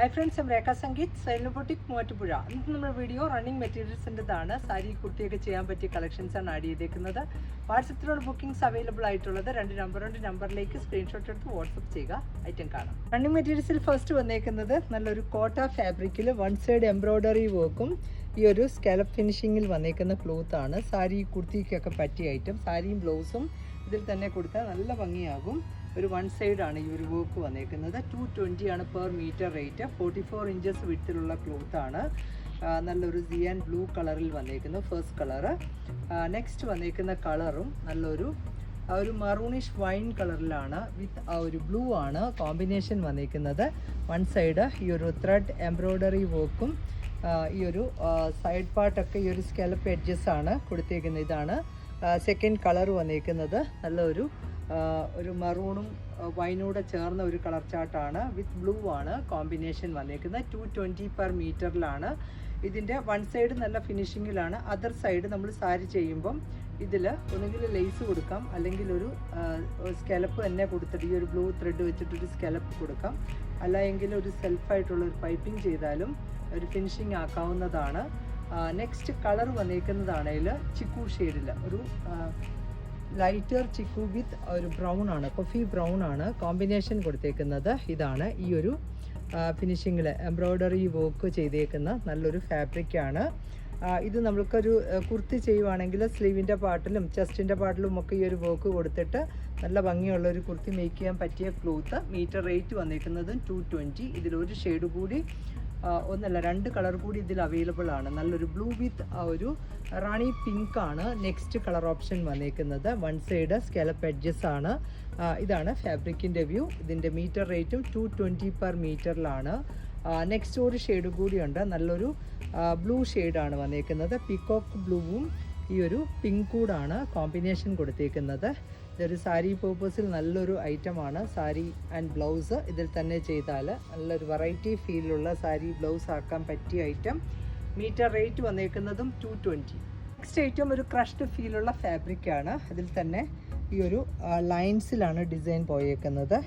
Hi friends ഞാൻ രേഖ സംഗീത് സൈലബോട്ടിക് മൂവാറ്റുപുഴ ഇന്ന് നമ്മുടെ വീഡിയോ റണ്ണിങ് മെറ്റീരിയൽസിന്റെതാണ് സാരി കുർത്തിയൊക്കെ ചെയ്യാൻ പറ്റിയ കളക്ഷൻസ് ആണ് ആഡ് ചെയ്തേക്കുന്നത്. വാട്സപ്പിലുള്ള ബുക്കിംഗ്സ് അവൈലബിൾ ആയിട്ടുള്ളത് രണ്ട് നമ്പർ രണ്ട് നമ്പറിലേക്ക് സ്ക്രീൻഷോട്ട് എടുത്ത് വാട്സപ്പ് ചെയ്യുക. ഐറ്റം കാണാം. റണ്ണിങ് മെറ്റീരിയൽസിൽ ഫസ്റ്റ് വന്നേക്കുന്നത് നല്ലൊരു കോട്ട ഫാബ്രിക്കിൽ വൺ സൈഡ് എംബ്രോയ്ഡറി വർക്കും ഈ ഒരു സ്കാലപ്പ് ഫിനിഷിങ്ങിൽ വന്നേക്കുന്ന ക്ലോത്ത് ആണ്. സാരി കുർത്തിക്കൊക്കെ പറ്റിയ ഐറ്റം സാരിയും ബ്ലൗസും ഇതിൽ തന്നെ കൊടുത്താൽ നല്ല ഭംഗിയാകും. ഒരു വൺ സൈഡ് ആണ് ഈ ഒരു വർക്ക് വന്നേക്കുന്നത്. ടു ട്വന്റി ആണ് per metre rate forty four inches cloth ആ, നല്ലൊരു സിയാൻ ബ്ലൂ കളറിൽ വന്നേക്കുന്നു ഫസ്റ്റ് കളറ് നെക്സ്റ്റ് വന്നേക്കുന്ന കളറും നല്ലൊരു ഒരു മറൂണിഷ് വൈൻ കളറിലാണ് വിത്ത് ആ ഒരു ബ്ലൂ ആണ് കോമ്പിനേഷൻ വന്നേക്കുന്നത്. വൺ സൈഡ് ഈ ഒരു ത്രെഡ് എംബ്രോയ്ഡറി വർക്കും ഈ ഒരു സൈഡ് പാർട്ടൊക്കെ ഈ ഒരു സ്കെലപ്പ് എഡ്ജസ് ആണ് കൊടുത്തേക്കുന്നത് ഇതാണ്. സെക്കൻഡ് കളർ വന്നേക്കുന്നത്. നല്ലൊരു ഒരു മറൂണും വൈനൂടെ ചേർന്ന ഒരു കളർ ചാർട്ടാണ് വിത്ത് ബ്ലൂ ആണ് കോമ്പിനേഷൻ വന്നേക്കുന്നത്. ടു ട്വന്റി പെർ മീറ്ററിലാണ് ഇതിന്റെ വൺ സൈഡ് നല്ല ഫിനിഷിങ്ങിലാണ് അതർ സൈഡ് നമ്മൾ സാരി ചെയ്യുമ്പം ഇതിൽ ഒന്നുകിൽ ലെയ്സ് കൊടുക്കാം. അല്ലെങ്കിൽ ഒരു സ്കെലപ്പ് തന്നെ കൊടുത്തിട്ട് ഈ ഒരു ബ്ലൂ ത്രെഡ് വെച്ചിട്ടൊരു സ്കെലപ്പ് കൊടുക്കാം. അല്ലെങ്കിൽ ഒരു സെൽഫായിട്ടുള്ള ഒരു പൈപ്പിംഗ് ചെയ്താലും ഒരു ഫിനിഷിങ് ആക്കാവുന്നതാണ്. നെക്സ്റ്റ് കളർ വന്നേക്കുന്നതാണെങ്കിൽ ചിക്കു ഷെയ്ഡിൽ ഒരു ലൈറ്റർ ചിക്കു വിത്ത് ഒരു ബ്രൗൺ ആണ് കൊഫി ബ്രൗൺ ആണ് കോമ്പിനേഷൻ കൊടുത്തേക്കുന്നത്. ഇതാണ് ഈ ഒരു ഫിനിഷിങ്ങിൽ എംബ്രോയ്ഡറി വർക്ക് ചെയ്തേക്കുന്ന നല്ലൊരു ഫാബ്രിക്കാണ് ഇത് നമ്മൾക്കൊരു കുർത്തി ചെയ്യുവാണെങ്കിൽ സ്ലീവിന്റെ പാട്ടിലും ചെസ്റ്റിന്റെ പാട്ടിലും ഒക്കെ ഈ ഒരു വർക്ക് കൊടുത്തിട്ട് നല്ല ഭംഗിയുള്ള ഒരു കുർത്തി മേക്ക് ചെയ്യാൻ പറ്റിയ ക്ലോത്ത്. മീറ്റർ റേറ്റ് വന്നിരിക്കുന്നതും ടു ട്വന്റി ഇതിലൊരു ഷെയ്ഡ് കൂടി ഒന്നല്ല രണ്ട് കളർ കൂടി ഇതിൽ അവൈലബിൾ ആണ്. നല്ലൊരു ബ്ലൂ വിത്ത് ആ ഒരു റാണി പിങ്ക് ആണ് നെക്സ്റ്റ് കളർ ഓപ്ഷൻ വന്നേക്കുന്നത്. വൺ സൈഡ് സ്കാലപ്പ് എഡ്ജസ് ആണ്. ഇതാണ് ഫാബ്രിക്കിന്റെ വ്യൂ ഇതിന്റെ മീറ്റർ റേറ്റും ടു ട്വന്റി പെർ മീറ്ററിലാണ് നെക്സ്റ്റ് ഒരു ഷെയ്ഡ് കൂടിയുണ്ട് നല്ലൊരു ബ്ലൂ ഷെയ്ഡാണ് വന്നേക്കുന്നത്. പിക്കോക്ക് ബ്ലൂവും ഈ ഒരു പിങ്ക് കൂടാണ് കോമ്പിനേഷൻ കൊടുത്തേക്കുന്നത്. ഇതൊരു സാരി പേർപ്പസിൽ നല്ലൊരു ഐറ്റമാണ് സാരി ആൻഡ് ബ്ലൗസ് ഇതിൽ തന്നെ ചെയ്താൽ നല്ലൊരു വെറൈറ്റി ഫീലുള്ള സാരി ബ്ലൗസ് ആക്കാൻ പറ്റിയ ഐറ്റം മീറ്റർ റേറ്റ് വന്നേക്കുന്നതും ടു ട്വന്റി നെക്സ്റ്റ് ഐറ്റം ഒരു ക്രഷ്ഡ് ഫീലുള്ള ഫാബ്രിക്കാണ് ഇതിൽ തന്നെ ഈ ഒരു ലൈൻസിലാണ് ഡിസൈൻ പോയേക്കുന്നത്.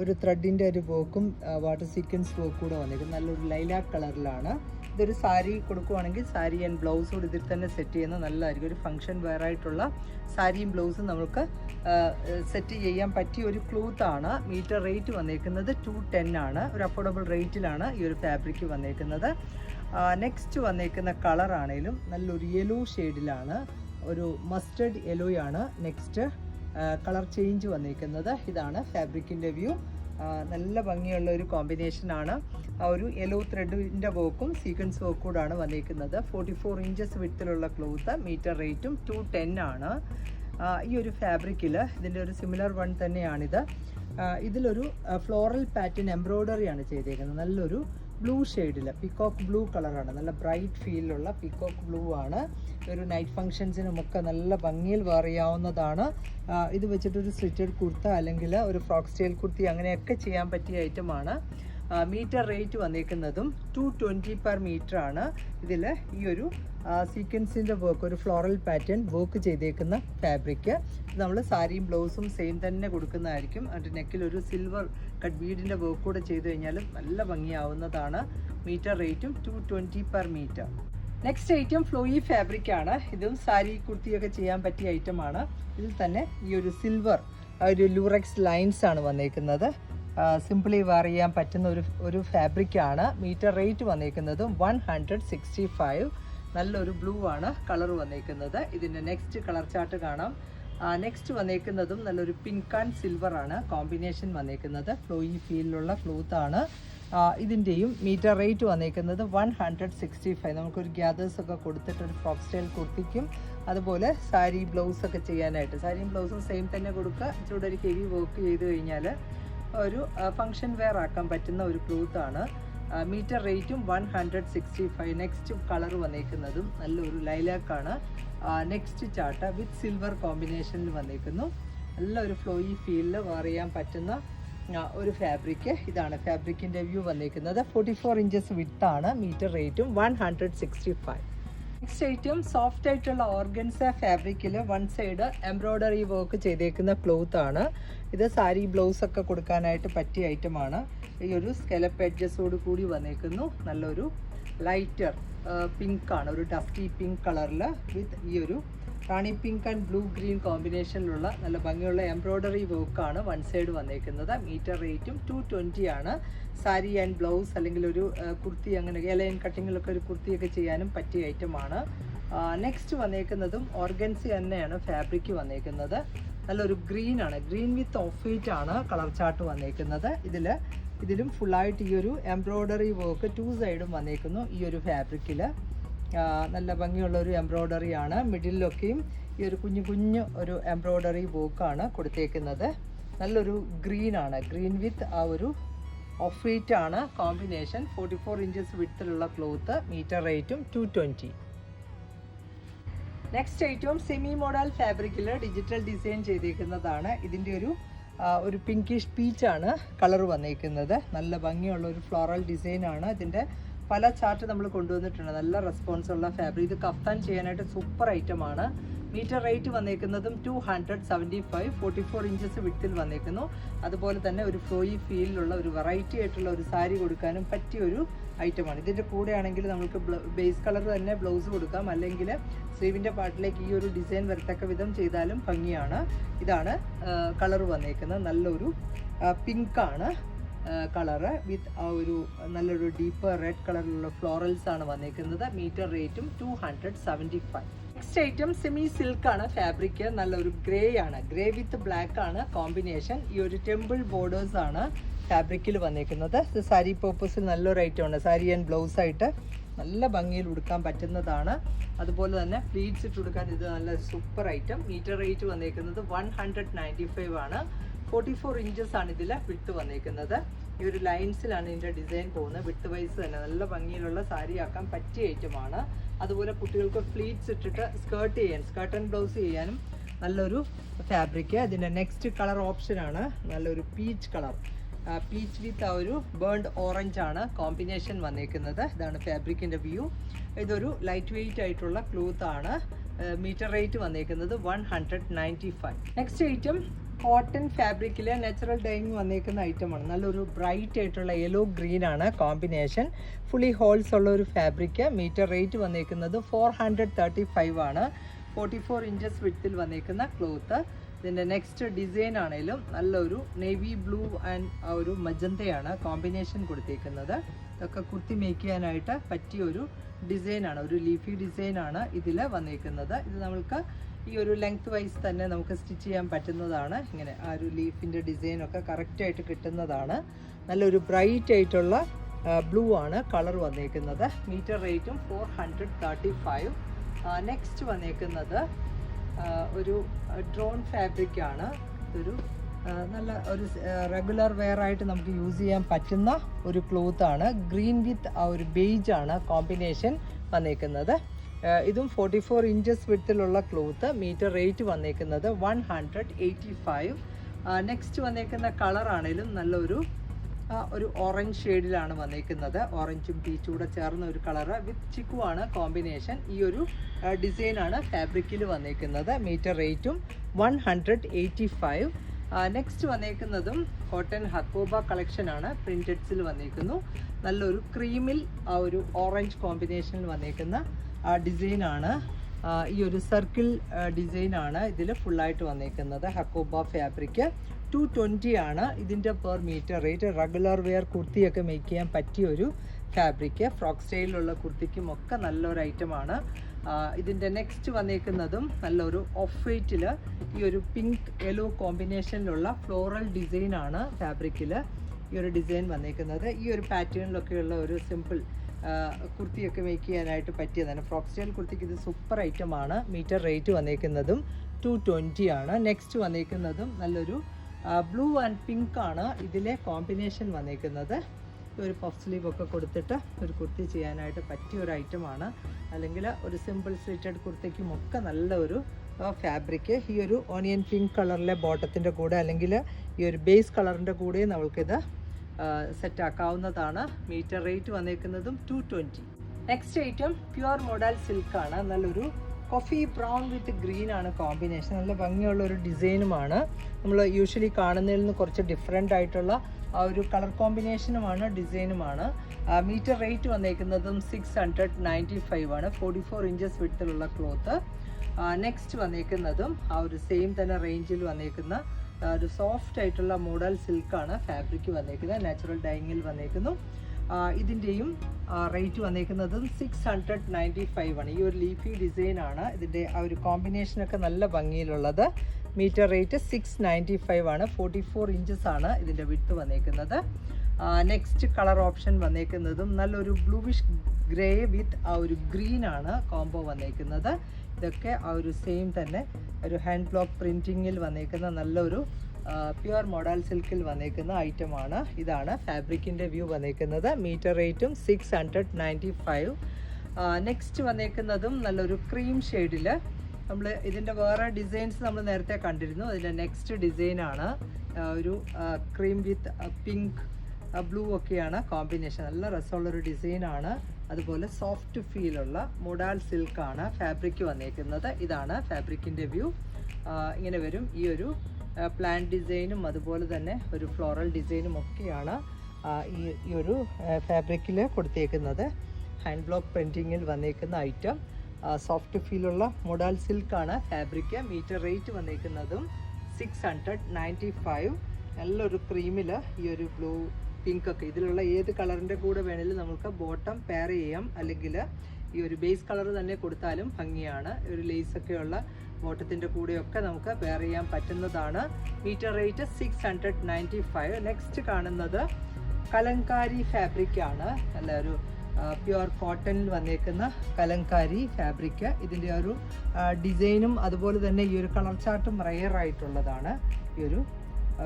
ഒരു ത്രെഡിന്റെ ഒരു വർക്കും വാട്ടർ സീക്വൻസ് വർക്കും കൂടെ വന്നിരിക്കുന്നത് നല്ലൊരു ലൈലാക്ക് കളറിലാണ് ഇതൊരു സാരി കൊടുക്കുവാണെങ്കിൽ സാരി ആൻഡ് ബ്ലൗസ് കൂടി ഇതിൽ തന്നെ സെറ്റ് ചെയ്യുന്നത് നല്ലതായിരിക്കും. ഒരു ഫംഗ്ഷൻ വെയർ ആയിട്ടുള്ള സാരിയും ബ്ലൗസും നമുക്ക് സെറ്റ് ചെയ്യാൻ പറ്റിയ ഒരു ക്ലോത്ത് ആണ്. മീറ്റർ റേറ്റ് വന്നേക്കുന്നത് ടു ടെൻ ആണ്. ഒരു അഫോർഡബിൾ റേറ്റിലാണ് ഈ ഒരു ഫാബ്രിക് വന്നേക്കുന്നത്. നെക്സ്റ്റ് വന്നേക്കുന്ന കളർ ആണെങ്കിലും നല്ലൊരു യെല്ലോ ഷെയ്ഡിലാണ് ഒരു മസ്റ്റർഡ് യെല്ലോയാണ് നെക്സ്റ്റ് കളർ ചേഞ്ച് വന്നിരിക്കുന്നത് ഇതാണ് ഫാബ്രിക്കിന്റെ വ്യൂ നല്ല ഭംഗിയുള്ള ഒരു കോമ്പിനേഷനാണ് ആ ഒരു യെല്ലോ ത്രെഡിന്റെ വർക്കും സീക്വൻസ് വർക്കൂടാണ് വന്നിരിക്കുന്നത്. ഫോർട്ടി ഫോർ ഇഞ്ചസ് വിട്ടിലുള്ള ക്ലോത്ത് മീറ്റർ റേറ്റും ടു ടെൻ ആണ്. ഈ ഒരു ഫാബ്രിക്കിൽ ഇതിന്റെ ഒരു സിമിലർ വൺ തന്നെയാണിത്. ഇതിലൊരു ഫ്ലോറൽ പാറ്റേൺ എംബ്രോയ്ഡറി ആണ് ചെയ്തേക്കുന്നത്. നല്ലൊരു ബ്ലൂ ഷെയ്ഡിൽ പിക്കോക്ക് ബ്ലൂ കളറാണ് നല്ല ബ്രൈറ്റ് ഫീലുള്ള പിക്കോക്ക് ബ്ലൂ ആണ്. ഒരു നൈറ്റ് ഫംഗ്ഷൻസിനുമൊക്കെ നല്ല ഭംഗിയിൽ വേറിയാവുന്നതാണ് ഇത് വെച്ചിട്ടൊരു സ്റ്റിച്ചഡ് കുർത്ത അല്ലെങ്കിൽ ഒരു ഫ്രോക്ക് സ്റ്റൈൽ കുർത്തി അങ്ങനെയൊക്കെ ചെയ്യാൻ പറ്റിയ ഐറ്റമാണ് മീറ്റർ റേറ്റ് വന്നേക്കുന്നതും ടു ട്വന്റി പെർ മീറ്റർ ആണ്. ഇതിൽ ഈ ഒരു സീക്വൻസിന്റെ വർക്ക് ഒരു ഫ്ലോറൽ പാറ്റേൺ വർക്ക് ചെയ്തേക്കുന്ന ഫാബ്രിക് നമ്മൾ സാരിയും ബ്ലൗസും സെയിം തന്നെ കൊടുക്കുന്നതായിരിക്കും. അതിന്റെ നെക്കിൽ ഒരു സിൽവർ കട്ട് ബീഡിന്റെ വർക്ക് കൂടെ ചെയ്ത് കഴിഞ്ഞാൽ നല്ല ഭംഗിയാവുന്നതാണ് മീറ്റർ റേറ്റും two twenty per metre next item flowy fabric ആണ്. ഇതും സാരി കുർത്തിയൊക്കെ ചെയ്യാൻ പറ്റിയ ഐറ്റമാണ് ഇതിൽ തന്നെ ഈ ഒരു സിൽവർ ഒരു ലൂറക്സ് ലൈൻസ് ആണ് വന്നേക്കുന്നത്. സിംപിളി വെയർ ചെയ്യാൻ പറ്റുന്ന ഒരു ഒരു ഫാബ്രിക്കാണ്. മീറ്റർ റേറ്റ് വന്നേക്കുന്നത് വൺ ഹൺഡ്രഡ് സിക്സ്റ്റി ഫൈവ്. നല്ലൊരു ബ്ലൂ ആണ് കളർ വന്നേക്കുന്നത്. ഇതിന്റെ നെക്സ്റ്റ് കളർ ചാർട്ട് കാണാം. നെക്സ്റ്റ് വന്നേക്കുന്നതും നല്ലൊരു പിങ്ക് ആൻഡ് സിൽവർ ആണ്. കോമ്പിനേഷൻ വന്നേക്കുന്നത് ഫ്ലോയി ഫീലിലുള്ള ക്ലോത്ത് ആണ്. ഇതിന്റെയും മീറ്റർ റേറ്റ് വന്നേക്കുന്നത് വൺ ഹൺഡ്രഡ് സിക്സ്റ്റി ഫൈവ്. നമുക്കൊരു ഗ്യാദേഴ്സ് ഒക്കെ കൊടുത്തിട്ട് ഒരു ഫ്രോക്ക് സ്റ്റൈൽ കുർത്തിക്കും. അതുപോലെ സാരി ബ്ലൗസ് ഒക്കെ ചെയ്യാനായിട്ട്. സാരിയും ബ്ലൗസും സെയിം തന്നെ കൊടുക്കുക. ചൂടൊരു ഹെവി വർക്ക് ചെയ്ത് കഴിഞ്ഞാൽ ഒരു ഫങ്ഷൻ വെയർ ആക്കാൻ പറ്റുന്ന ഒരു ക്ലോത്ത് ആണ്. മീറ്റർ റേറ്റും one hundred sixty five next colour വന്നേക്കുന്നതും നല്ലൊരു ലൈലാക്കാണ് നെക്സ്റ്റ് ചാട്ട വിത്ത് സിൽവർ കോമ്പിനേഷനിൽ വന്നേക്കുന്നു. നല്ലൊരു ഫ്ലോയി ഫീലിൽ വെയർ പറ്റുന്ന ഒരു ഫാബ്രിക് ഇതാണ് ഫാബ്രിക്കിന്റെ വ്യൂ വന്നേക്കുന്നത്. ഫോർട്ടി ഫോർ ഇഞ്ചസ് വിത്താണ് മീറ്റർ റേറ്റും one hundred sixty five next item soft ആയിട്ടുള്ള ഓർഗൻസ ഫാബ്രിക്കിൽ വൺ സൈഡ് എംബ്രോയ്ഡറി വർക്ക് ചെയ്തേക്കുന്ന ക്ലോത്ത് ആണ്. ഇത് സാരി ബ്ലൗസ് ഒക്കെ കൊടുക്കാനായിട്ട് പറ്റിയ ഐറ്റമാണ് ഈ ഒരു സ്കെലപ്പ് എഡ്ജസോട് കൂടി വന്നേക്കുന്നു. നല്ലൊരു ലൈറ്റർ പിങ്ക് ആണ്. ഒരു ഡസ്റ്റി പിങ്ക് കളറിൽ വിത്ത് ഈ ഒരു rani pink and blue green കോമ്പിനേഷനിലുള്ള നല്ല ഭംഗിയുള്ള എംബ്രോയ്ഡറി വർക്കാണ് വൺ സൈഡ് വന്നേക്കുന്നത്. മീറ്റർ റേറ്റും ടു ട്വന്റി ആണ്. സാരി ആൻഡ് ബ്ലൗസ് അല്ലെങ്കിൽ ഒരു കുർത്തി അങ്ങനെ ലൈൻ കട്ടിങ്ങിലൊക്കെ ഒരു കുർത്തിയൊക്കെ ചെയ്യാനും പറ്റിയ ഐറ്റമാണ്. നെക്സ്റ്റ് വന്നേക്കുന്നതും ഓർഗൻസി തന്നെയാണ് ഫാബ്രിക് വന്നേക്കുന്നത്. നല്ലൊരു ഗ്രീൻ ആണ് ഗ്രീൻ വിത്ത് ഓഫ് വൈറ്റ് ആണ് കളർ ചാർട്ട് വന്നേക്കുന്നത്. ഇതിൽ ഇതിലും ഫുള്ളായിട്ട് ഈ ഒരു എംബ്രോയ്ഡറി വർക്ക് ടു സൈഡും വന്നേക്കുന്നു ഈ ഒരു ഫാബ്രിക്കിൽ നല്ല ഭംഗിയുള്ള ഒരു എംബ്രോയ്ഡറി ആണ് മിഡിലൊക്കെയും ഈ ഒരു കുഞ്ഞു കുഞ്ഞു ഒരു എംബ്രോയ്ഡറി വർക്കാണ് കൊടുത്തേക്കുന്നത്. നല്ലൊരു ഗ്രീൻ ആണ് ഗ്രീൻ വിത്ത് ആ ഒരു ഓഫ് വൈറ്റ് ആണ് കോമ്പിനേഷൻ ഫോർട്ടി ഫോർ ഇഞ്ചസ് വിട്ടിലുള്ള ക്ലോത്ത് മീറ്റർ റേറ്റും two twenty. Next item semi model ഫാബ്രിക്കിൽ ഡിജിറ്റൽ ഡിസൈൻ ചെയ്തേക്കുന്നതാണ്. ഇതിന്റെ ഒരു ഒരു പിങ്കിഷ് പീച്ചാണ് കളർ വന്നേക്കുന്നത്. നല്ല ഭംഗിയുള്ള ഒരു ഫ്ലോറൽ ഡിസൈൻ ആണ്. ഇതിന്റെ പല ചാർട്ട് നമ്മൾ കൊണ്ടുവന്നിട്ടുണ്ട്. നല്ല റെസ്പോൺസ് ഉള്ള ഫാബ്രിക് ഇത് കഫ്താൻ ചെയ്യാനായിട്ട് സൂപ്പർ ഐറ്റം ആണ്. Metre rate വന്നേക്കുന്നതും two hundred seventy five forty four inches വിട്ടിൽ വന്നേക്കുന്നു. അതുപോലെ തന്നെ ഒരു ഫ്ലോയി ഫീലിലുള്ള ഒരു വെറൈറ്റി ആയിട്ടുള്ള ഒരു സാരി കൊടുക്കാനും പറ്റിയ ഒരു ഐറ്റമാണ് ഇതിന്റെ കൂടെ ആണെങ്കിൽ നമുക്ക് ബേസ് കളർ തന്നെ ബ്ലൗസ് കൊടുക്കാം. അല്ലെങ്കിൽ സ്ലീവിന്റെ പാർട്ടിലേക്ക് ഈ ഒരു ഡിസൈൻ വരത്തക്ക വിധം ചെയ്താലും ഭംഗിയാണ്. ഇതാണ് കളർ വന്നേക്കുന്നത്. നല്ലൊരു പിങ്ക് ആണ്. കളറ് വിത്ത് ആ ഒരു നല്ലൊരു ഡീപ്പ് റെഡ് കളറിലുള്ള ഫ്ലോറൽസ് ആണ് വന്നേക്കുന്നത്. മീറ്റർ റേറ്റും two hundred seventy five next item semi silk ആണ് ഫാബ്രിക് നല്ലൊരു ഗ്രേ ആണ്. ഗ്രേ വിത്ത് ബ്ലാക്ക് ആണ് കോമ്പിനേഷൻ ഈ ഒരു ടെമ്പിൾ ബോർഡേഴ്സ് ആണ് ഫാബ്രിക്കിൽ വന്നേക്കുന്നത്. സാരി പർപ്പസിൽ നല്ലൊരു ഐറ്റം ഐറ്റമാണ് സാരി ആൻഡ് ബ്ലൗസ് ആയിട്ട് നല്ല ഭംഗിയിൽ ഉടുക്കാൻ പറ്റുന്നതാണ്. അതുപോലെ തന്നെ പ്ലീറ്റ്സ് ഇട്ട് ഉടുക്കാൻ ഇത് നല്ല സൂപ്പർ ഐറ്റം മീറ്റർ റേറ്റ് വന്നേക്കുന്നത് വൺ ഹൺഡ്രഡ് നയന്റി ഫൈവ് ആണ്. ഫോർട്ടി ഫോർ ഇഞ്ചസ് ആണ് ഇതിൽ വിട്ട് വന്നേക്കുന്നത്. ഈ ഒരു ലൈൻസിലാണ് ഇതിന്റെ ഡിസൈൻ പോകുന്നത്. വിട്ട് വൈസ് തന്നെ നല്ല ഭംഗിയിലുള്ള സാരി ആക്കാൻ പറ്റിയ ഐറ്റമാണ് അതുപോലെ കുട്ടികൾക്ക് ഫ്ലീറ്റ്സ് ഇട്ടിട്ട് സ്കേർട്ട് ചെയ്യാൻ സ്കേർട്ട് ആൻഡ് ബ്ലൗസ് ചെയ്യാനും നല്ലൊരു ഫാബ്രിക് അതിന്റെ നെക്സ്റ്റ് കളർ ഓപ്ഷനാണ് നല്ലൊരു പീച്ച് കളർ പീച്ച് വിത്ത് ആ ഒരു ബേൺഡ് ഓറഞ്ച് ആണ് കോമ്പിനേഷൻ വന്നേക്കുന്നത്. ഇതാണ് ഫാബ്രിക്കിന്റെ വ്യൂ ഇതൊരു ലൈറ്റ് വെയിറ്റ് ആയിട്ടുള്ള ക്ലോത്ത് ആണ്. മീറ്റർ റേറ്റ് വന്നേക്കുന്നത് one hundred ninety five next item cotton ഫാബ്രിക്കിൽ നാച്ചുറൽ ഡൈങ് വന്നേക്കുന്ന ഐറ്റമാണ് നല്ലൊരു ബ്രൈറ്റ് ആയിട്ടുള്ള യെല്ലോ ഗ്രീൻ ആണ് കോമ്പിനേഷൻ ഫുള്ളി ഹോൾസ് ഉള്ള ഒരു ഫാബ്രിക്ക് മീറ്റർ റേറ്റ് വന്നേക്കുന്നത് ഫോർ ഹൺഡ്രഡ് തേർട്ടി ഫൈവ് ആണ്. ഫോർട്ടി ഫോർ ഇഞ്ചസ് വിഡ്ത്തിൽ വന്നേക്കുന്ന ക്ലോത്ത് ഇതിന്റെ നെക്സ്റ്റ് ഡിസൈൻ ആണെങ്കിലും നല്ലൊരു നേവി ബ്ലൂ ആൻഡ് ഒരു മജന്തയാണ് കോമ്പിനേഷൻ കൊടുത്തേക്കുന്നത്. ഇതൊക്കെ കുർത്തി മേക്ക് ചെയ്യാനായിട്ട് പറ്റിയ ഒരു ഡിസൈനാണ് ഒരു ലീഫി ഡിസൈനാണ് ഇതിൽ വന്നേക്കുന്നത്. ഇത് നമുക്ക് ഈ ഒരു ലെങ്ത് വൈസ് തന്നെ നമുക്ക് സ്റ്റിച്ച് ചെയ്യാൻ പറ്റുന്നതാണ്. ഇങ്ങനെ ആ ഒരു ലീഫിന്റെ ഡിസൈനൊക്കെ കറക്റ്റായിട്ട് കിട്ടുന്നതാണ്. നല്ലൊരു ബ്രൈറ്റ് ആയിട്ടുള്ള ബ്ലൂ ആണ് കളർ വന്നേക്കുന്നത്. മീറ്റർ റേറ്റും four hundred thirty five next വന്നേക്കുന്നത് ഒരു ഡ്രോൺ ഫാബ്രിക് ആണ്. ഒരു നല്ല ഒരു റെഗുലർ വെയർ ആയിട്ട് നമുക്ക് യൂസ് ചെയ്യാൻ പറ്റുന്ന ഒരു ക്ലോത്ത് ആണ്. ഗ്രീൻ വിത്ത് ആ ഒരു ബേജ് ആണ് കോമ്പിനേഷൻ വന്നേക്കുന്നത്. ഇതും ഫോർട്ടി ഫോർ ഇഞ്ചസ് വിടത്തിലുള്ള ക്ലോത്ത് മീറ്റർ റേറ്റ് വന്നേക്കുന്നത് one hundred eighty five next വന്നേക്കുന്ന കളർ ആണെങ്കിലും നല്ലൊരു ഒരു ഓറഞ്ച് ഷെയ്ഡിലാണ് വന്നേക്കുന്നത്. ഓറഞ്ചും പീച്ചും കൂടെ ചേർന്ന ഒരു കളറ് വിത്ത് ആണ് കോമ്പിനേഷൻ ഈ ഒരു ഡിസൈനാണ് ഫാബ്രിക്കിൽ വന്നേക്കുന്നത്. മീറ്റർ റേറ്റും one hundred eighty five next വന്നേക്കുന്നതും cotton hakoba collection ആണ്. പ്രിന്റഡ്സിൽ വന്നേക്കുന്നു. നല്ലൊരു ക്രീമിൽ ആ ഒരു ഓറഞ്ച് കോമ്പിനേഷനിൽ വന്നേക്കുന്ന ഡിസൈൻ ആണ് ഈ ഒരു സർക്കിൾ ഡിസൈൻ ആണ് ഇതിൽ ഫുള്ളായിട്ട് വന്നേക്കുന്നത്. ഹക്കോബ ഫാബ്രിക്. ടു ട്വന്റി ആണ് ഇതിന്റെ per metre rate regular wear കുർത്തിയൊക്കെ make ചെയ്യാൻ പറ്റിയ ഒരു ഫാബ്രിക് ഫ്രോക്ക് സ്റ്റൈലിലുള്ള കുർത്തിക്കും ഒക്കെ നല്ലൊരു ഐറ്റമാണ് ഇതിന്റെ നെക്സ്റ്റ് വന്നേക്കുന്നതും നല്ലൊരു ഓഫ് വൈറ്റിൽ ഈ ഒരു പിങ്ക് യെല്ലോ കോമ്പിനേഷനിലുള്ള ഫ്ലോറൽ ആണ് ഫാബ്രിക്കിൽ ഈ ഒരു ഡിസൈൻ വന്നേക്കുന്നത്. ഈ ഒരു പാറ്റേണിലൊക്കെയുള്ള ഒരു സിമ്പിൾ കുർത്തിയൊക്കെ മേക്ക് ചെയ്യാനായിട്ട് പറ്റിയതാണ് ഫ്രോക്ക് സ്റ്റൈൽ കുർത്തിക്ക് ഇത് സൂപ്പർ ഐറ്റമാണ് മീറ്റർ റേറ്റ് വന്നേക്കുന്നതും ടു ട്വന്റി ആണ്. നെക്സ്റ്റ് വന്നേക്കുന്നതും നല്ലൊരു ബ്ലൂ ആൻഡ് പിങ്ക് ആണ് ഇതിലെ കോമ്പിനേഷൻ വന്നേക്കുന്നത്. ഒരു പഫ് സ്ലീവ് ഒക്കെ കൊടുത്തിട്ട് ഒരു കുർത്തി ചെയ്യാനായിട്ട് പറ്റിയ ഒരു ഐറ്റമാണ് അല്ലെങ്കിൽ ഒരു സിമ്പിൾ സ്ലിറ്റഡ് കുർത്തിക്കും ഒക്കെ നല്ല ഒരു ഫാബ്രിക് ഈ ഒരു ഓണിയൻ പിങ്ക് കളറിലെ ബോട്ടത്തിന്റെ കൂടെ അല്ലെങ്കിൽ ഈ ഒരു ബേസ് കളറിന്റെ കൂടെ നമ്മൾക്കിത് സെറ്റ് ആക്കാവുന്നതാണ് metre rate വന്നേക്കുന്നതും two twenty next item pure modal silk ആണ്. നല്ലൊരു കോഫി ബ്രൗൺ വിത്ത് ഗ്രീൻ ആണ് കോമ്പിനേഷൻ നല്ല ഭംഗിയുള്ള ഒരു ഡിസൈനുമാണ് നമ്മൾ യൂഷ്വലി കാണുന്നതിൽ നിന്ന് കുറച്ച് ഡിഫറെന്റ് ആയിട്ടുള്ള ആ ഒരു കളർ കോമ്പിനേഷനുമാണ് ഡിസൈനുമാണ് മീറ്റർ റേറ്റ് വന്നേക്കുന്നതും സിക്സ് ഹൺഡ്രഡ് നയന്റി ഫൈവ് ആണ് ഫോർട്ടി ഫോർ ഇഞ്ചസ് വിട്ടിലുള്ള ക്ലോത്ത് നെക്സ്റ്റ് വന്നേക്കുന്നതും ആ ഒരു സെയിം തന്നെ റേഞ്ചിൽ വന്നേക്കുന്ന ഒരു സോഫ്റ്റ് ആയിട്ടുള്ള മോഡൽ സിൽക്കാണ് ഫാബ്രിക് വന്നേക്കുന്നത്. നാച്ചുറൽ ഡൈങ്ങിൽ വന്നേക്കുന്നു. ഇതിന്റെയും റേറ്റ് വന്നേക്കുന്നതും സിക്സ് ഹൺഡ്രഡ് നയന്റി ഫൈവ് ആണ്. ഈ ഒരു ലീഫി ഡിസൈൻ ആണ്. ഇതിന്റെ ആ ഒരു കോമ്പിനേഷനൊക്കെ നല്ല ഭംഗിയിലുള്ളത്. Metre rate six ninety five ആണ്. ഫോർട്ടി ഫോർ ഇഞ്ചസ് ആണ് ഇതിന്റെ വിട്ട് വന്നേക്കുന്നത്. നെക്സ്റ്റ് കളർ ഓപ്ഷൻ വന്നേക്കുന്നതും നല്ലൊരു ബ്ലൂവിഷ് ഗ്രേ വിത്ത് ആ ഒരു ഗ്രീൻ ആണ് കോംബോ വന്നേക്കുന്നത്. ഇതൊക്കെ ആ ഒരു സെയിം തന്നെ ഒരു ഹാൻഡ് ബ്ലോക്ക് പ്രിന്റിങ്ങിൽ വന്നേക്കുന്ന നല്ലൊരു പ്യുവർ മോഡൽ സിൽക്കിൽ വന്നേക്കുന്ന ഐറ്റമാണ് ഇതാണ് ഫാബ്രിക്കിന്റെ വ്യൂ വന്നേക്കുന്നത്. മീറ്റർ റേറ്റും six hundred ninety five next വന്നേക്കുന്നതും നല്ലൊരു ക്രീം ഷെയ്ഡിൽ നമ്മൾ ഇതിന്റെ വേറെ ഡിസൈൻസ് നമ്മൾ നേരത്തെ കണ്ടിരുന്നു. അതിന്റെ നെക്സ്റ്റ് ഡിസൈനാണ് ഒരു ക്രീം വിത്ത് പിങ്ക് ബ്ലൂ ഒക്കെയാണ് കോമ്പിനേഷൻ നല്ല രസമുള്ളൊരു ഡിസൈനാണ് അതുപോലെ സോഫ്റ്റ് ഫീൽ ഫീലുള്ള മൊഡാൽ സിൽക്കാണ് ഫാബ്രിക് വന്നേക്കുന്നത്. ഇതാണ് ഫാബ്രിക്കിന്റെ വ്യൂ ഇങ്ങനെ വരും. ഈ ഒരു പ്ലാൻ ഡിസൈനും അതുപോലെ തന്നെ ഒരു ഫ്ലോറൽ ഡിസൈനും ഒക്കെയാണ് ഈ ഈ ഒരു ഫാബ്രിക്കിൽ കൊടുത്തേക്കുന്നത്. ഹാൻഡ് ബ്ലോക്ക് പ്രിന്റിങ്ങിൽ വന്നേക്കുന്ന ഐറ്റം സോഫ്റ്റ് ഫീലുള്ള മൊഡാൽ സിൽക്കാണ് ഫാബ്രിക് മീറ്റർ റേറ്റ് വന്നേക്കുന്നതും സിക്സ് ഹൺഡ്രഡ് നയന്റി ഫൈവ് നല്ലൊരു ക്രീമിൽ ഈ ഒരു ബ്ലൂ പിങ്ക് ഒക്കെ. ഇതിലുള്ള ഏത് കളറിന്റെ കൂടെ വേണേലും നമുക്ക് ബോട്ടം പെയർ ചെയ്യാം. അല്ലെങ്കിൽ ഈ ഒരു ബേസ് കളർ തന്നെ കൊടുത്താലും ഭംഗിയാണ്. ഒരു ലേസ് ഒക്കെയുള്ള ബോട്ടത്തിന്റെ കൂടെയൊക്കെ നമുക്ക് പെയർ ചെയ്യാൻ പറ്റുന്നതാണ്. Metre rate six hundred ninety five next കാണുന്നത് കലങ്കാരി ഫാബ്രിക് ആണ്. അല്ല ഒരു പ്യുവർ കോട്ടണിൽ വന്നേക്കുന്ന കലങ്കാരി ഫാബ്രിക് ഇതിന്റെ ഒരു ഡിസൈനും അതുപോലെ തന്നെ ഈ ഒരു കളർ ചാർട്ടും റയർ ആയിട്ടുള്ളതാണ്. ഈ ഒരു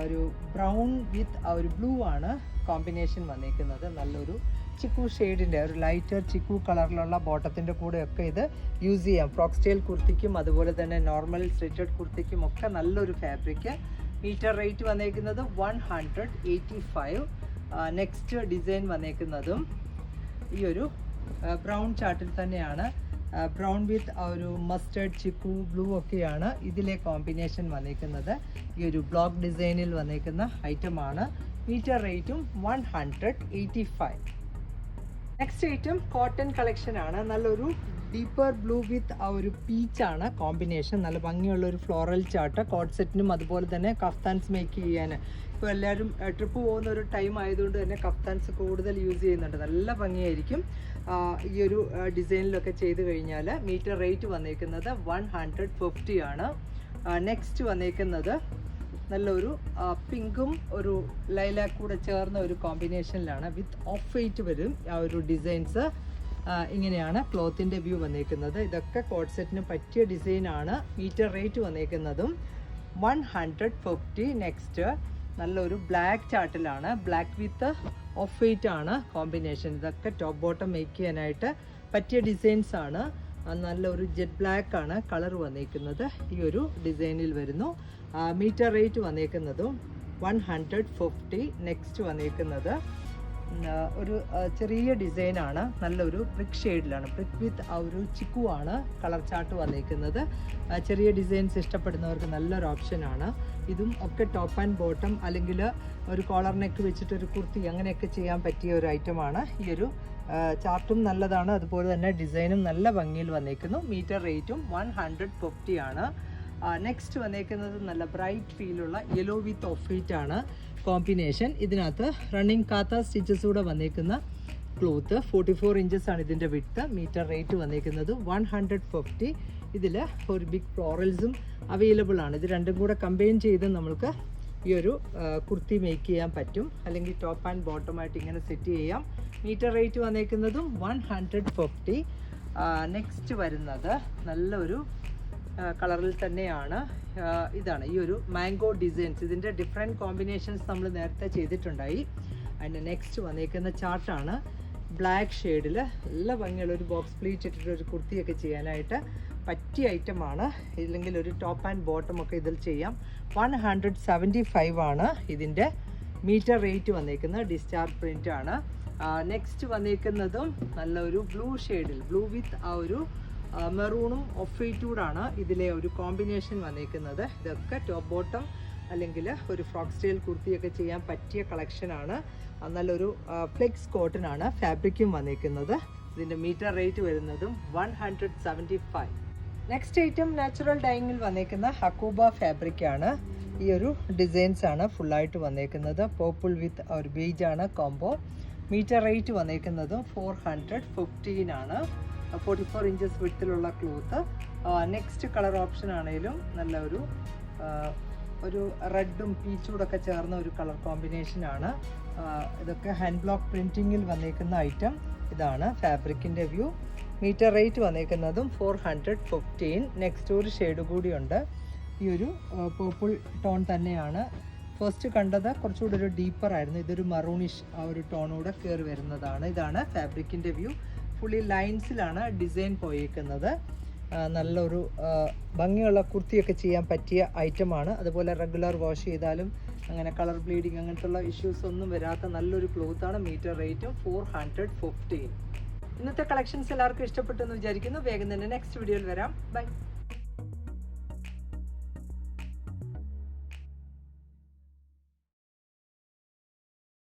ഒരു ബ്രൗൺ വിത്ത് ഒരു ബ്ലൂ ആണ്. കോമ്പിനേഷൻ വന്നിരിക്കുന്നത് നല്ലൊരു ചിക്കു ഷെയ്ഡിന്റെ ഒരു ലൈറ്റർ ചിക്കു കളറിലുള്ള ബോട്ടത്തിന്റെ കൂടെയൊക്കെ ഇത് യൂസ് ചെയ്യാം. ഫ്രോക്ക് സ്റ്റൈൽ കുർത്തിക്കും അതുപോലെ തന്നെ നോർമൽ സ്ട്രിറ്റഡ് കുർത്തിക്കും ഒക്കെ നല്ലൊരു ഫാബ്രിക് മീറ്റർ റേറ്റ് വന്നേക്കുന്നത് one hundred eighty five next design വന്നേക്കുന്നതും ഈ ഒരു ബ്രൗൺ ചാർട്ടിൽ തന്നെയാണ്. ബ്രൗൺ വിത്ത് ഒരു മസ്റ്റേർഡ് ചിക്കു ബ്ലൂ ഒക്കെയാണ് ഇതിലെ കോമ്പിനേഷൻ വന്നേക്കുന്നത്. ഈ ഒരു ബ്ലോക്ക് ഡിസൈനിൽ വന്നേക്കുന്ന ഐറ്റമാണ് മീറ്റർ റേറ്റും one hundred eighty five next item cotton collection ആണ്. നല്ലൊരു ഡീപ്പർ ബ്ലൂ വിത്ത് ആ ഒരു പീച്ചാണ് കോമ്പിനേഷൻ നല്ല ഭംഗിയുള്ള ഒരു ഫ്ലോറൽ ചാർട്ട് കോട്ട് സെറ്റിനും അതുപോലെ തന്നെ കഫ്താൻസ് മേക്ക് ചെയ്യാൻ. ഇപ്പോൾ എല്ലാവരും ട്രിപ്പ് പോകുന്ന ഒരു ടൈം ആയതുകൊണ്ട് തന്നെ കഫ്താൻസ് കൂടുതൽ യൂസ് ചെയ്യുന്നുണ്ട്. നല്ല ഭംഗിയായിരിക്കും. ഈ ഒരു ഡിസൈനിലൊക്കെ ചെയ്ത് കഴിഞ്ഞാൽ മീറ്റർ റേറ്റ് വന്നേക്കുന്നത് വൺ ഹൺഡ്രഡ് ഫിഫ്റ്റി ആണ്. നെക്സ്റ്റ് വന്നേക്കുന്നത് നല്ലൊരു പിങ്കും ഒരു ലൈലാക്ക് കൂടെ ചേർന്ന ഒരു കോമ്പിനേഷനിലാണ് വിത്ത് ഓഫ് വൈറ്റ് വരും. ആ ഒരു ഡിസൈൻസ് ഇങ്ങനെയാണ് ക്ലോത്തിന്റെ വ്യൂ വന്നേക്കുന്നത്. ഇതൊക്കെ കോട്ട് സെറ്റിന് പറ്റിയ ഡിസൈനാണ്. മീറ്റർ റേറ്റ് വന്നേക്കുന്നതും വൺ ഹൺഡ്രഡ് ഫിഫ്റ്റി നെക്സ്റ്റ് നല്ലൊരു ബ്ലാക്ക് ചാർട്ടിലാണ്. ബ്ലാക്ക് വിത്ത് ഓഫ് വൈറ്റ് ആണ് കോമ്പിനേഷൻ. ഇതൊക്കെ ടോപ്പ് ബോട്ടം മേക്ക് ചെയ്യാനായിട്ട് പറ്റിയ ഡിസൈൻസ് ആണ് നല്ലൊരു ജെറ്റ് ബ്ലാക്ക് ആണ് കളർ വന്നേക്കുന്നത്. ഈ ഒരു ഡിസൈനിൽ വരുന്നു. മീറ്റർ റേറ്റ് വന്നേക്കുന്നതും വൺ ഹൺഡ്രഡ് ഫിഫ്റ്റി നെക്സ്റ്റ് വന്നേക്കുന്നത്. ഒരു ചെറിയ ഡിസൈനാണ്. നല്ലൊരു ബ്രിക്ക് ഷെയ്ഡിലാണ് ബ്രിക്ക് വിത്ത് ഒരു ചിക്കു ആണ് കളർ ചാർട്ട് വന്നേക്കുന്നത്. ചെറിയ ഡിസൈൻസ് ഇഷ്ടപ്പെടുന്നവർക്ക് നല്ലൊരു ഓപ്ഷനാണ് ഇതും ഒക്കെ ടോപ്പ് ആൻഡ് ബോട്ടം അല്ലെങ്കിൽ ഒരു കോളർ നെക്ക് വെച്ചിട്ട് ഒരു കുർത്തി അങ്ങനെയൊക്കെ ചെയ്യാൻ പറ്റിയ ഒരു ഐറ്റമാണ് ഈ ഒരു ചാർട്ടും നല്ലതാണ്. അതുപോലെ തന്നെ ഡിസൈനും നല്ല ഭംഗിയിൽ വന്നേക്കുന്നു. മീറ്റർ റേറ്റും വൺ ഹൺഡ്രഡ് ഫിഫ്റ്റി ആണ്. നെക്സ്റ്റ് വന്നേക്കുന്നത് നല്ല ബ്രൈറ്റ് ഫീലുള്ള യെല്ലോ വിത്ത് ഓഫ് വൈറ്റ് ആണ്. കോമ്പിനേഷൻ. ഇതിനകത്ത് റണ്ണിങ് കാത്ത സ്റ്റിച്ചസ് കൂടെ വന്നേക്കുന്ന ക്ലോത്ത് ഫോർട്ടി ഫോർ ഇഞ്ചസ് ആണ് ഇതിന്റെ വിട്ട് മീറ്റർ റേറ്റ് വന്നേക്കുന്നത് വൺ ഹൺഡ്രഡ് ഫിഫ്റ്റി ഇതിൽ ഒരു ബിഗ് ഫ്ലോറൽസും അവൈലബിൾ ആണ്. ഇത് രണ്ടും കൂടെ കമ്പൈൻ ചെയ്ത് നമുക്ക് ഈ ഒരു കുർത്തി മേക്ക് ചെയ്യാൻ പറ്റും. അല്ലെങ്കിൽ ടോപ്പ് ആൻഡ് ബോട്ടമായിട്ട് ഇങ്ങനെ സെറ്റ് ചെയ്യാം. മീറ്റർ റേറ്റ് വന്നേക്കുന്നതും വൺ ഹൺഡ്രഡ് ഫിഫ്റ്റി നെക്സ്റ്റ് വരുന്നത് നല്ലൊരു കളറിൽ തന്നെയാണ്. ഇതാണ് ഈ ഒരു മാംഗോ ഡിസൈൻസ്. ഇതിന്റെ ഡിഫറെന്റ് കോമ്പിനേഷൻസ് നമ്മൾ നേരത്തെ ചെയ്തിട്ടുണ്ടായി. അതിന്റെ നെക്സ്റ്റ് വന്നേക്കുന്ന ചാർട്ടാണ് ബ്ലാക്ക് ഷെയ്ഡിൽ നല്ല ഭംഗിയുള്ള ഒരു ബോക്സ് പ്ലീറ്റ് ഇട്ടിട്ട് ഒരു കുർത്തിയൊക്കെ ചെയ്യാനായിട്ട് പറ്റിയ ഐറ്റമാണ് ഇല്ലെങ്കിൽ ഒരു ടോപ്പ് ആൻഡ് ബോട്ടം ഒക്കെ ഇതിൽ ചെയ്യാം. വൺ ഹൺഡ്രഡ് സെവന്റി ഫൈവ് ആണ് ഇതിന്റെ മീറ്റർ റേറ്റ് വന്നേക്കുന്നത് ഡിസ്ചാർജ് പ്രിന്റ് ആണ്. നെക്സ്റ്റ് വന്നേക്കുന്നതും നല്ലൊരു ബ്ലൂ ഷെയ്ഡിൽ ബ്ലൂ വിത്ത് ആ ഒരു മെറൂണും ആണ് ഇതിലെ ഒരു കോമ്പിനേഷൻ വന്നിരിക്കുന്നത്. ഇതൊക്കെ ടോപ്പ് ബോട്ടം അല്ലെങ്കിൽ ഒരു ഫ്രോക്ക് സ്റ്റൈൽ കുർത്തിയൊക്കെ ചെയ്യാൻ പറ്റിയ കളക്ഷനാണ് നല്ലൊരു ഫ്ലെക്സ് കോട്ടനാണ് ഫാബ്രിക്കും വന്നിരിക്കുന്നത്. ഇതിന്റെ മീറ്റർ റേറ്റ് വരുന്നതും one hundred seventy five. Next item natural ഡൈങ്ങിൽ വന്നേക്കുന്ന ഹക്കൂബ ഫാബ്രിക് ആണ്. ഈ ഒരു ഡിസൈൻസ് ആണ് ഫുള്ളായിട്ട് വന്നേക്കുന്നത് പേർപ്പിൾ വിത്ത് ഒരു ബീജാണ് കോംബോ മീറ്റർ റേറ്റ് വന്നേക്കുന്നതും ഫോർ ഹൺഡ്രഡ് ഫിഫ്റ്റീൻ ആണ്. ഫോർട്ടി ഫോർ ഇഞ്ചസ് വിട്ടിലുള്ള ക്ലോത്ത് നെക്സ്റ്റ് കളർ ഓപ്ഷൻ ആണെങ്കിലും നല്ല ഒരു ഒരു റെഡും പീച്ചൂടൊക്കെ ചേർന്ന ഒരു കളർ കോമ്പിനേഷൻ ആണ്. ഇതൊക്കെ ഹാൻഡ് ബ്ലോക്ക് പ്രിന്റിങ്ങിൽ വന്നേക്കുന്ന ഐറ്റം ഇതാണ്. ഫാബ്രിക്കിന്റെ വ്യൂ മീറ്റർ റേറ്റ് വന്നേക്കുന്നതും ഫോർ ഹൺഡ്രഡ് ഫിഫ്റ്റീൻ നെക്സ്റ്റ് ഒരു ഷെയ്ഡ് കൂടിയുണ്ട് ഈ ഒരു പേർപ്പിൾ ടോൺ തന്നെയാണ്. ഫസ്റ്റ് കണ്ടത് കുറച്ചുകൂടി ഒരു ഡീപ്പർ ആയിരുന്നു. ഇതൊരു മറൂണിഷ് ആ ഒരു ടോണൂടെ കയറി വരുന്നതാണ്. ഇതാണ് ഫാബ്രിക്കിന്റെ വ്യൂ ഫുള്ളി ലൈൻസിലാണ് ഡിസൈൻ പോയിരിക്കുന്നത് നല്ലൊരു ഭംഗിയുള്ള കുർത്തിയൊക്കെ ചെയ്യാൻ പറ്റിയ ഐറ്റമാണ്. അതുപോലെ റെഗുലർ വാഷ് ചെയ്താലും അങ്ങനെ കളർ ബ്ലീഡിങ് അങ്ങനത്തുള്ള ഇഷ്യൂസ് ഒന്നും വരാത്ത നല്ലൊരു ക്ലോത്താണ് മീറ്റർ റേറ്റും ഫോർ ഹൺഡ്രഡ് ഫിഫ്റ്റീൻ ഇന്നത്തെ കളക്ഷൻസ് എല്ലാവർക്കും ഇഷ്ടപ്പെട്ടു എന്ന് വിചാരിക്കുന്നു. വേഗം തന്നെ നെക്സ്റ്റ് വീഡിയോയിൽ വരാം. ബൈ.